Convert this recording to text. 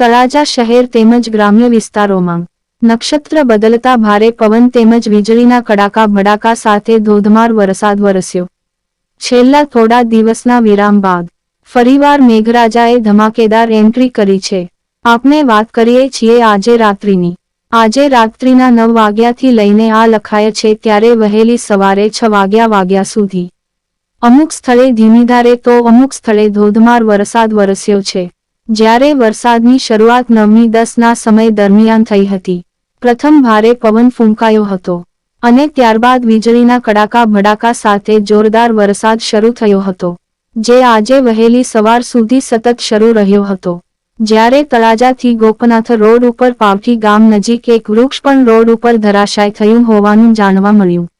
તળાજા શહેર તેમજ ગ્રામ્ય વિસ્તારોમાં. નક્ષત્ર બદલતા ભારે પવન તેમજ વીજળીના કડાકા ભડાકા સાથે ધોધમાર વરસાદ વરસ્યો. છેલ્લા થોડા દિવસના વિરામ બાદ, ફરીવાર મેઘરાજાએ ધમાકેદાર એન્ટ્રી કરી છે. આપણે વાત કરીએ છીએ આજે રાત્રિની. આજે રાત્રિના નવ વાગ્યાથી લઈને આ લખાય છે ત્યારે વહેલી સવારે છ વાગ્યા વાગ્યા સુધી. અમુક સ્થળે ધીમીધારે તો અમુક સ્થળે ધોધમાર વરસાદ વરસ્યો છે. જ્યારે વરસાદની શરૂઆત નવમી દસના સમય દરમિયાન થઈ હતી. પ્રથમ ભારે પવન ફૂંકાયો હતો અને ત્યારબાદ વીજળીના કડાકા ભડાકા સાથે જોરદાર વરસાદ શરૂ થયો હતો, જે આજે વહેલી સવાર સુધી સતત શરૂ રહ્યો હતો. જ્યારે તળાજાથી ગોપનાથ રોડ ઉપર પાવઠી ગામ નજીક એક વૃક્ષ પણ રોડ ઉપર ધરાશાય થયું હોવાનું જાણવા મળ્યું.